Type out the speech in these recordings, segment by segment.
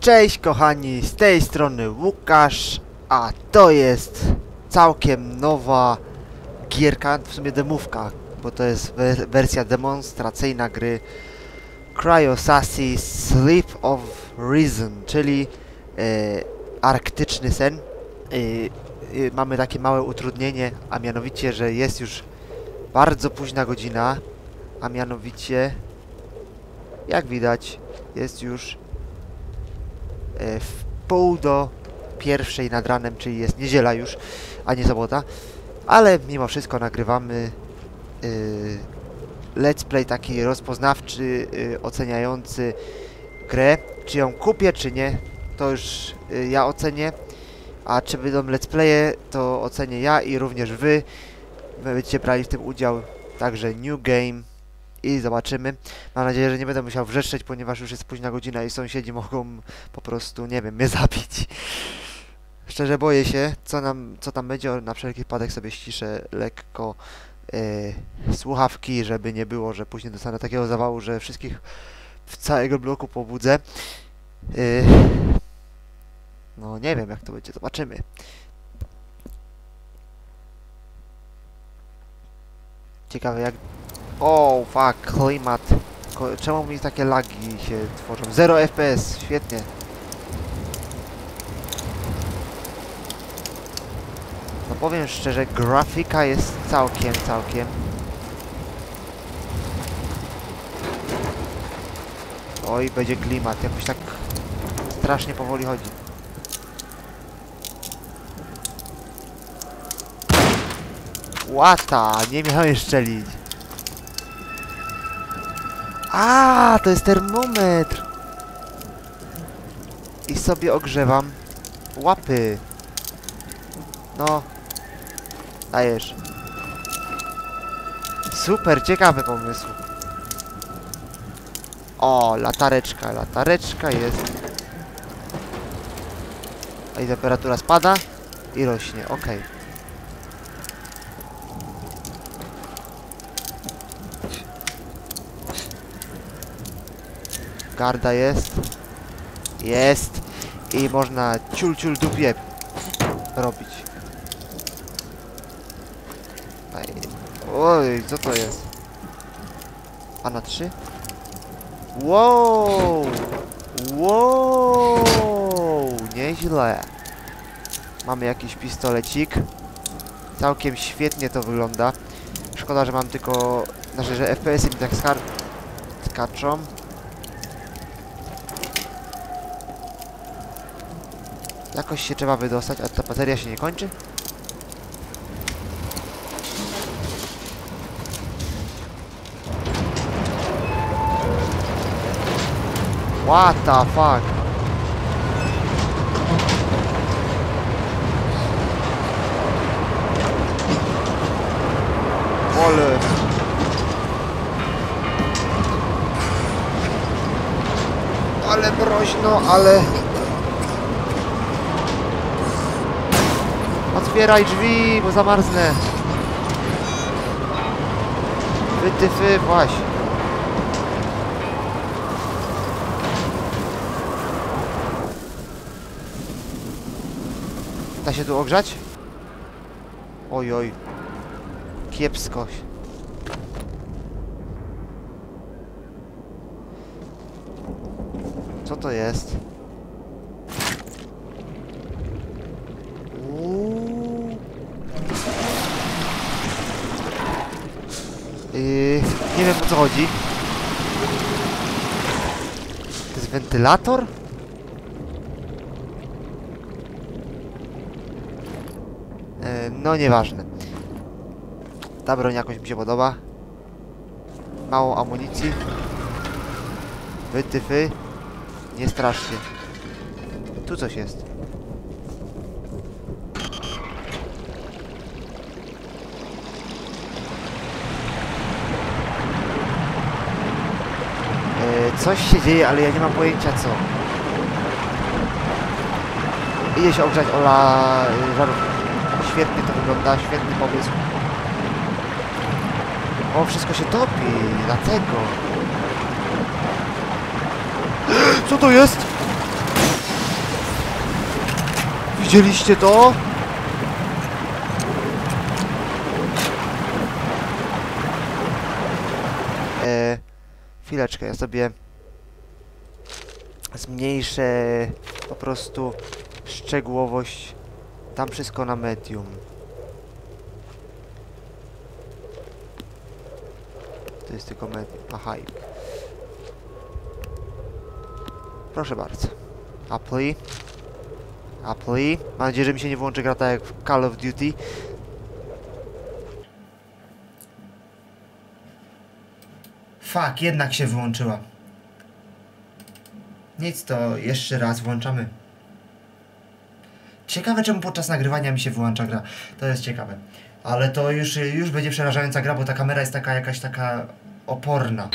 Cześć kochani, z tej strony Łukasz, a to jest całkiem nowa gierka, w sumie demówka, bo to jest we- wersja demonstracyjna gry Cryosassi Sleep of Reason, czyli e, arktyczny sen. E, e, mamy takie małe utrudnienie, a mianowicie, że jest już bardzo późna godzina, a mianowicie, jak widać, jest już w pół do pierwszej nad ranem, czyli jest niedziela już, a nie sobota. Ale mimo wszystko nagrywamy y, let's play taki rozpoznawczy, y, oceniający grę. Czy ją kupię, czy nie, to już ja ocenię. A czy będą let's playe, to ocenię ja i również. Wy Będziecie brali w tym udział. Także new game i zobaczymy. Mam nadzieję, że nie będę musiał wrzeszczeć, ponieważ już jest późna godzina i sąsiedzi mogą po prostu, nie wiem, mnie zabić. Szczerze boję się, co, nam, co tam będzie, na wszelki wypadek sobie ściszę lekko e, słuchawki, żeby nie było, że później dostanę takiego zawału, że wszystkich w całego bloku pobudzę. E, no nie wiem jak to będzie, zobaczymy. Ciekawe jak... O, fuck, klimat. Czemu mi takie lagi się tworzą? 0 FPS, świetnie. No powiem szczerze, grafika jest całkiem, całkiem. Oj, będzie klimat, jakoś tak strasznie powoli chodzi. Łata, nie miałem szczelić. A, to jest termometr. I sobie ogrzewam łapy. No. Dajesz. Super, ciekawy pomysł. O, latareczka, latareczka jest. A i temperatura spada i rośnie, okej. Garda jest. Jest. I można ciul ciul dupie robić. Oj, co to jest? A na trzy? Wow! Wow! Nieźle. Mamy jakiś pistolecik. Całkiem świetnie to wygląda. Szkoda, że mam tylko... Znaczy, że FPS-y mi tak skar... skaczą. Jakoś się trzeba wydostać, a ta bateria się nie kończy? What the fuck? Ole. Ale mroźno, ale... Otwieraj drzwi, bo zamarznę. Wytyfy, właśnie. Da się tu ogrzać? Oj, oj. Kiepsko. Co to jest? Yy, nie wiem o co chodzi. To jest wentylator? E, no nieważne. Ta broń jakoś mi się podoba. Mało amunicji. Wytyfy. Nie strasznie. Tu coś jest. E, coś się dzieje, ale ja nie mam pojęcia co. Idzie się ogrzać Ola y, żarówkę. Świetnie to wygląda, świetny pomysł. O, wszystko się topi, dlatego. Co to jest? Widzieliście to? E, chwileczkę, ja sobie zmniejszę po prostu szczegółowość. Tam wszystko na medium. To jest tylko medium. Aha. Proszę bardzo. Apply. Apply. Mam nadzieję, że mi się nie włączy gra tak jak w Call of Duty. Fuck, jednak się wyłączyła. Nic, to jeszcze raz włączamy. Ciekawe, czemu podczas nagrywania mi się wyłącza gra. To jest ciekawe. Ale to już, już będzie przerażająca gra, bo ta kamera jest taka jakaś taka oporna.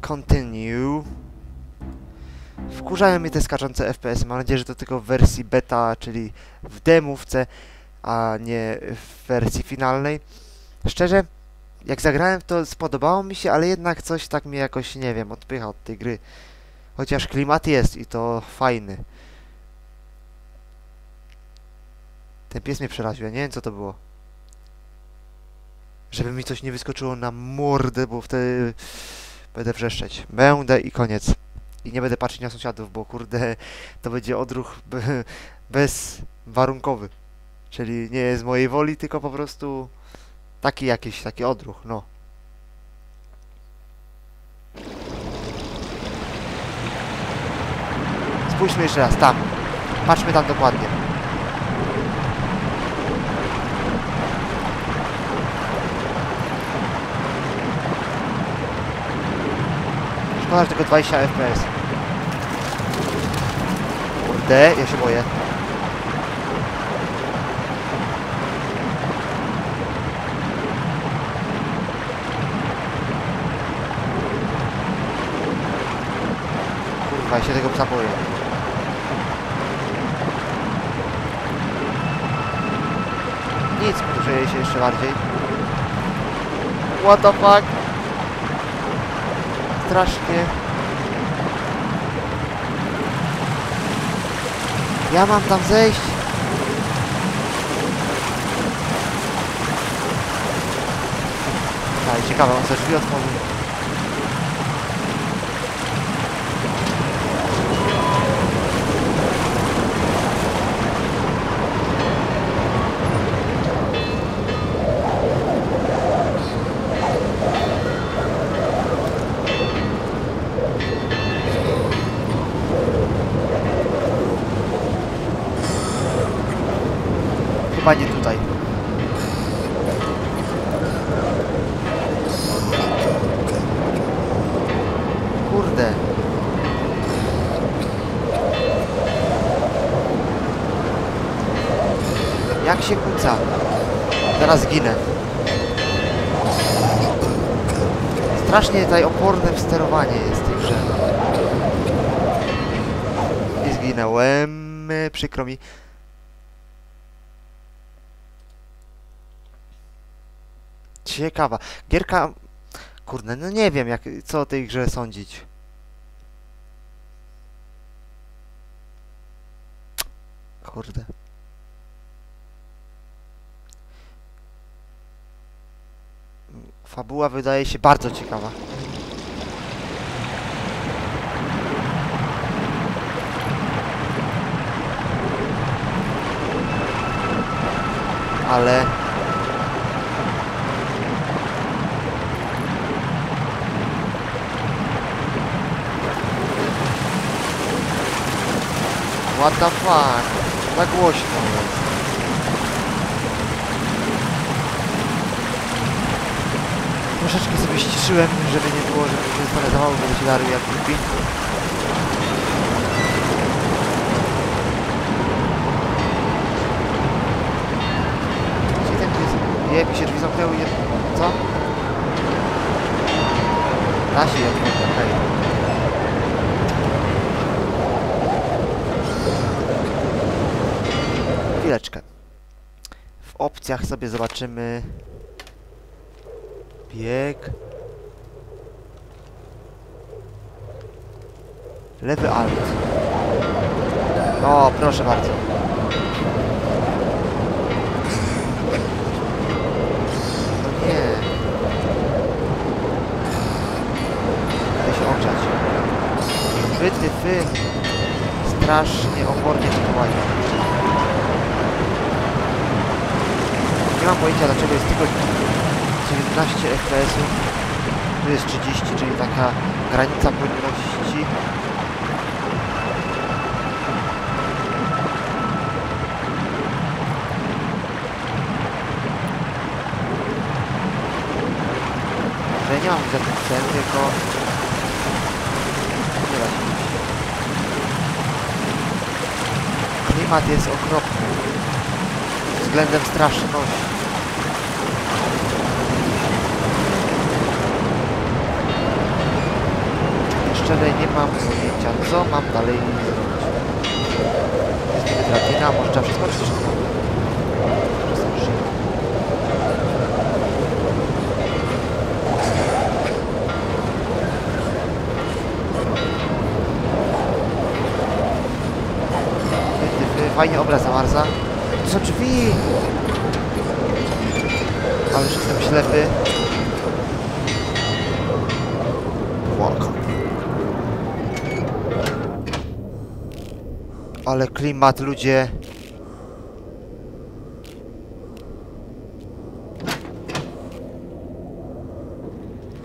Continue. Wkurzają mnie te skaczące FPS. Mam nadzieję, że to tylko w wersji beta, czyli w demówce, a nie w wersji finalnej. Szczerze, jak zagrałem, to spodobało mi się, ale jednak coś tak mnie jakoś, nie wiem, odpycha od tej gry. Chociaż klimat jest i to fajny. Ten pies mnie przeraził, ja nie wiem co to było. Żeby mi coś nie wyskoczyło na mordę, bo wtedy będę wrzeszczeć. Będę i koniec. I nie będę patrzeć na sąsiadów, bo kurde, to będzie odruch be- bezwarunkowy. Czyli nie z mojej woli, tylko po prostu taki jakiś, taki odruch, no. Spójrzmy jeszcze raz, tam. Patrzmy tam dokładnie. Szkoda, że tylko 20 FPS. Kurde, ja się boję. Kurwa, ja się tego psa boję. Nic, podgrzeje się jeszcze bardziej. What the fuck? Strasznie. Ja mam tam zejść. Tak, ciekawe, on ze drzwi otworzył. Chyba nie tutaj. Kurde. Jak się kłóca? Teraz ginę. Strasznie tutaj oporne sterowanie jest tej grze. I zginąłem. Przykro mi. Ciekawa. Gierka... Kurde, no nie wiem, jak, co o tej grze sądzić. Kurde. Fabuła wydaje się bardzo ciekawa. Ale... What the fuck? Za głośno jest. Troszeczkę sobie ściszyłem, żeby nie było, żeby się zdenerwowało, żeby się dary jak głupi. Gdzie ten pies? Je, mi się drzwi zamknęły, je... Co? Da się, jak nie, okej. Chwileczkę. W opcjach sobie zobaczymy... Bieg... Lewy alt. O, proszę bardzo. No nie. Chcę się ogrzać. Wy, ty. Strasznie opornie to. Nie mam pojęcia dlaczego jest tylko 19 fps-ów. Tu jest 30, czyli taka granica płynności. Że nie mam za ten cel, tylko... Nie da się. Klimat jest okropny. Względem straszności. Szczerze nie mam pojęcia, co mam dalej zrobić. Jest niby drabina, może trzeba wszystko. Ty, Fajnie obraz zamarza. To są drzwi! Ale już jestem ślepy. Welcome. Ale klimat, ludzie.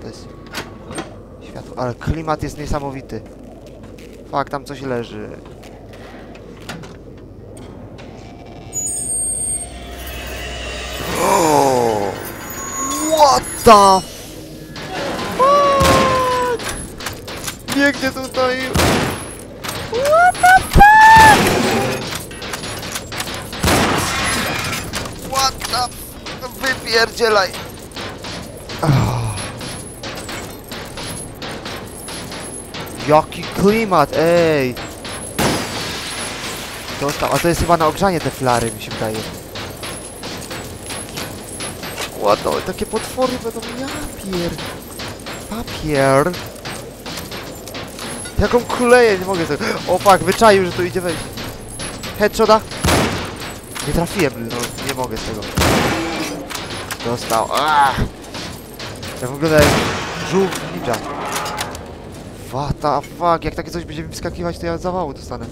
To jest światło, ale klimat jest niesamowity. Fakt, tam coś leży. O! What the fuck? Biegnie tutaj. F... Wypierdzielaj. Ah. Jaki klimat, ej. Dostał, a to jest chyba na ogrzanie te flary, mi się wydaje. Ładno, takie potwory będą ja pier... Papier. Jaką kuleję, nie mogę sobie... O fuck, wyczaił, że tu idzie wejść. Headshota? Nie trafiłem, no nie mogę z tego. Dostał. Ach! Ja wygląda jak żółw ninja. What the fuck, jak takie coś będzie mi wyskakiwać, to ja zawału dostanę.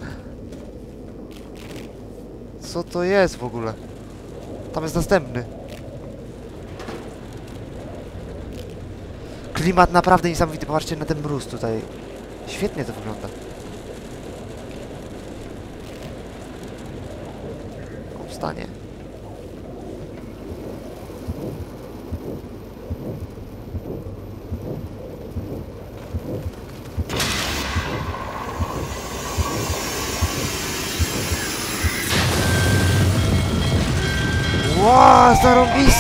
Co to jest w ogóle? Tam jest następny. Klimat naprawdę niesamowity. Popatrzcie na ten mróz tutaj. Świetnie to wygląda. Powstanie.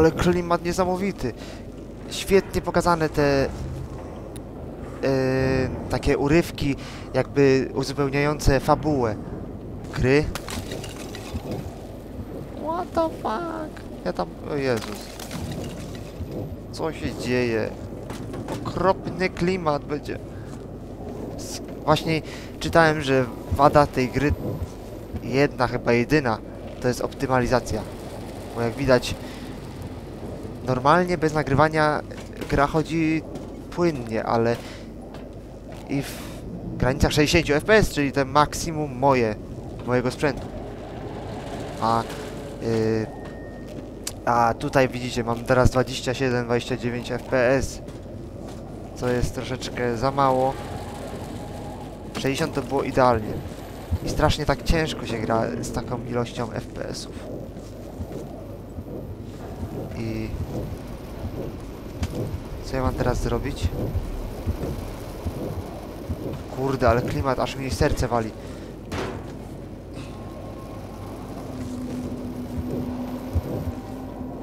Ale klimat niesamowity. Świetnie pokazane te e, takie urywki, jakby uzupełniające fabułę gry. What the fuck? Ja tam... O Jezus. Co się dzieje? Okropny klimat będzie. Właśnie czytałem, że wada tej gry, jedna chyba jedyna, to jest optymalizacja. Bo jak widać, normalnie bez nagrywania gra chodzi płynnie, ale i w granicach 60 fps, czyli te maksimum moje, mojego sprzętu. A, yy, a tutaj widzicie, mam teraz 27-29 fps, co jest troszeczkę za mało. 60 to było idealnie. I strasznie tak ciężko się gra z taką ilością FPS-ów. I... Co ja mam teraz zrobić? Kurde, ale klimat aż mi serce wali.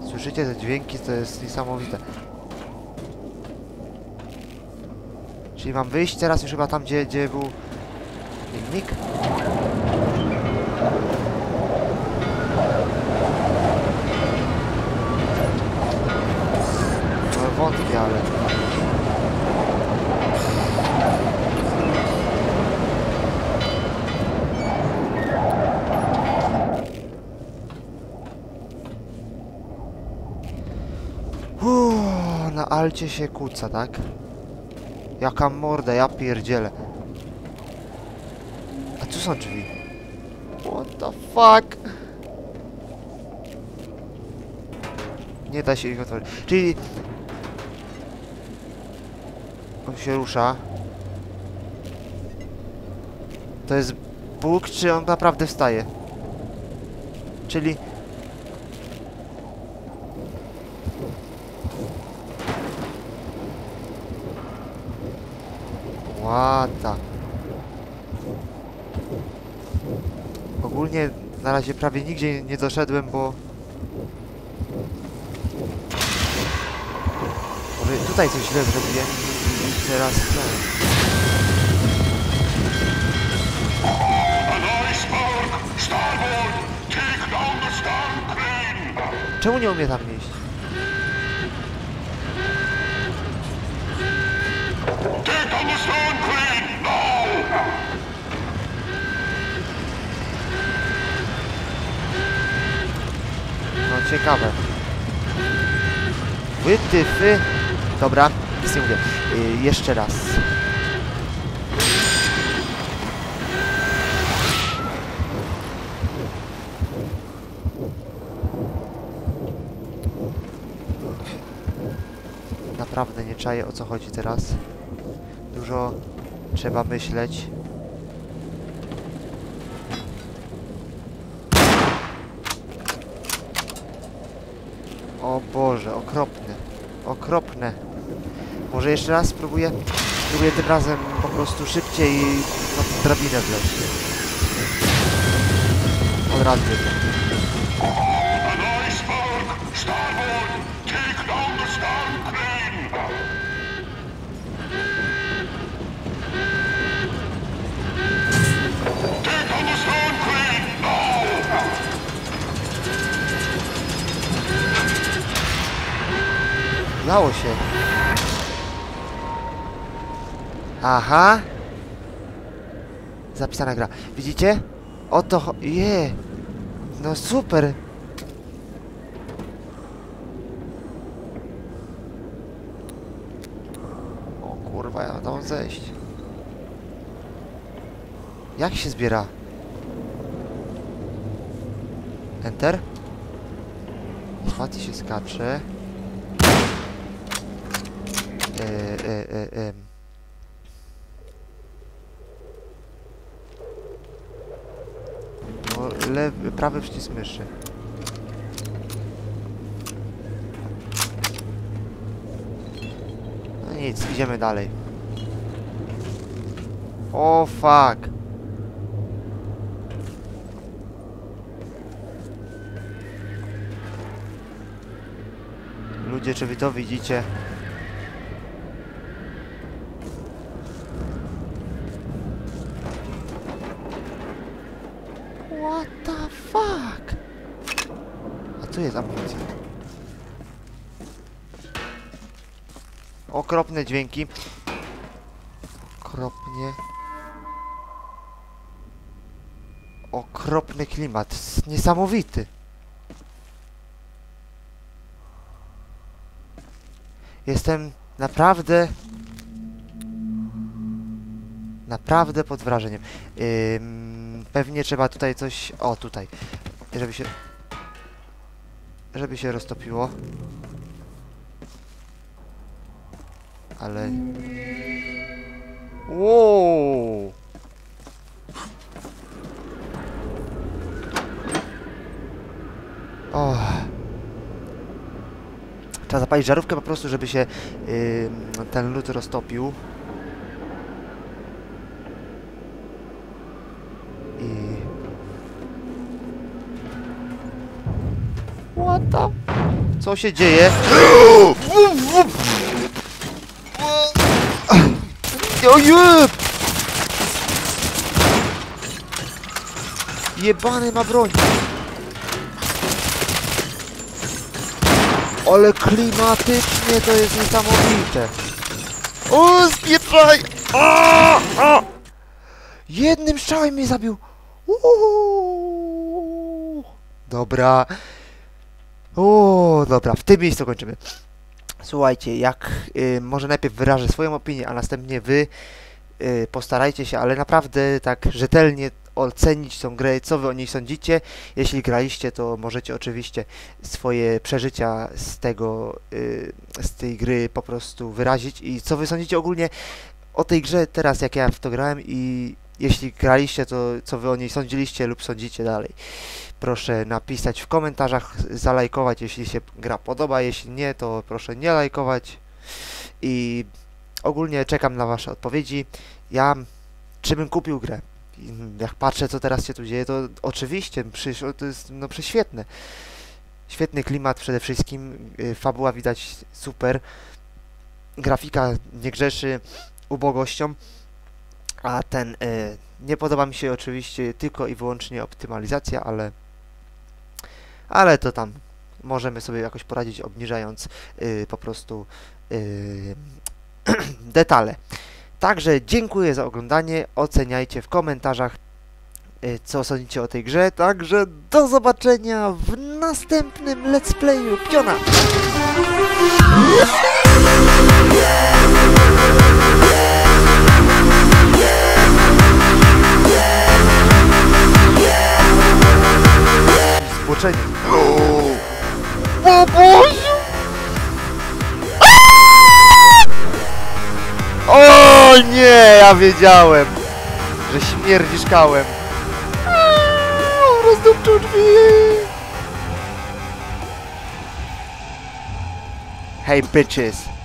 Słyszycie te dźwięki? To jest niesamowite. Czyli mam wyjść teraz już chyba tam, gdzie, gdzie był filmik? Alcie się kłóca, tak? Jaka morda, ja pierdzielę. A tu są drzwi. What the fuck? Nie da się ich otworzyć. Czyli... On się rusza. To jest Bóg, czy on naprawdę wstaje? Czyli... Łata. Ogólnie na razie prawie nigdzie nie doszedłem, bo... Może tutaj coś źle zrobiłem i teraz crane! Czemu nie umie tam iść? No ciekawe. Wytyfy. Dobra, nic nie mówię. Y, jeszcze raz. Naprawdę nie czaję o co chodzi teraz. Dużo trzeba myśleć. O Boże, okropne. Okropne. Może jeszcze raz spróbuję? Spróbuję tym razem po prostu szybciej na drabinę wleźć. Od razu Udało się. Aha. Zapisana gra. Widzicie? Oto... Je. No super. O kurwa, ja tam zejść. Jak się zbiera? Enter? Spacji się skacze. E. No, lewy, prawy przycisk myszy. No nic, idziemy dalej. O fuck. Ludzie, czy wy to widzicie? What the fuck? A jest amunicja. Okropne dźwięki. Okropnie. Okropny klimat. Niesamowity. Jestem naprawdę... Naprawdę pod wrażeniem. Ym, pewnie trzeba tutaj coś... O, tutaj. Żeby się... Żeby się roztopiło. Ale... Wow! O. Trzeba zapalić żarówkę po prostu, żeby się ym, ten lód roztopił. Co się dzieje? Jebany ma broń. Ale klimatycznie to jest niesamowite. O, spieprzaj! Jednym strzałem mnie zabił. Uuu. Dobra. O, dobra, w tym miejscu kończymy. Słuchajcie, jak y, może najpierw wyrażę swoją opinię, a następnie wy y, postarajcie się, ale naprawdę tak rzetelnie ocenić tą grę, co wy o niej sądzicie. Jeśli graliście, to możecie oczywiście swoje przeżycia z tego, y, z tej gry po prostu wyrazić i co wy sądzicie ogólnie o tej grze teraz, jak ja w to grałem i jeśli graliście, to co wy o niej sądziliście lub sądzicie dalej. Proszę napisać w komentarzach, zalajkować, jeśli się gra podoba, jeśli nie, to proszę nie lajkować i ogólnie czekam na wasze odpowiedzi. Ja, czy bym kupił grę? Jak patrzę, co teraz się tu dzieje, to oczywiście, przecież to jest no prześwietne. Świetny klimat przede wszystkim, y, fabuła widać super, grafika nie grzeszy ubogością, a ten, y, nie podoba mi się oczywiście tylko i wyłącznie optymalizacja, ale ale to tam możemy sobie jakoś poradzić, obniżając y, po prostu y, detale. Także dziękuję za oglądanie, oceniajcie w komentarzach, y, co sądzicie o tej grze. Także do zobaczenia w następnym Let's Playu Piona! Wiedziałem, że śmierdzisz kałem. Rozdupczył drzwi. Hey bitches.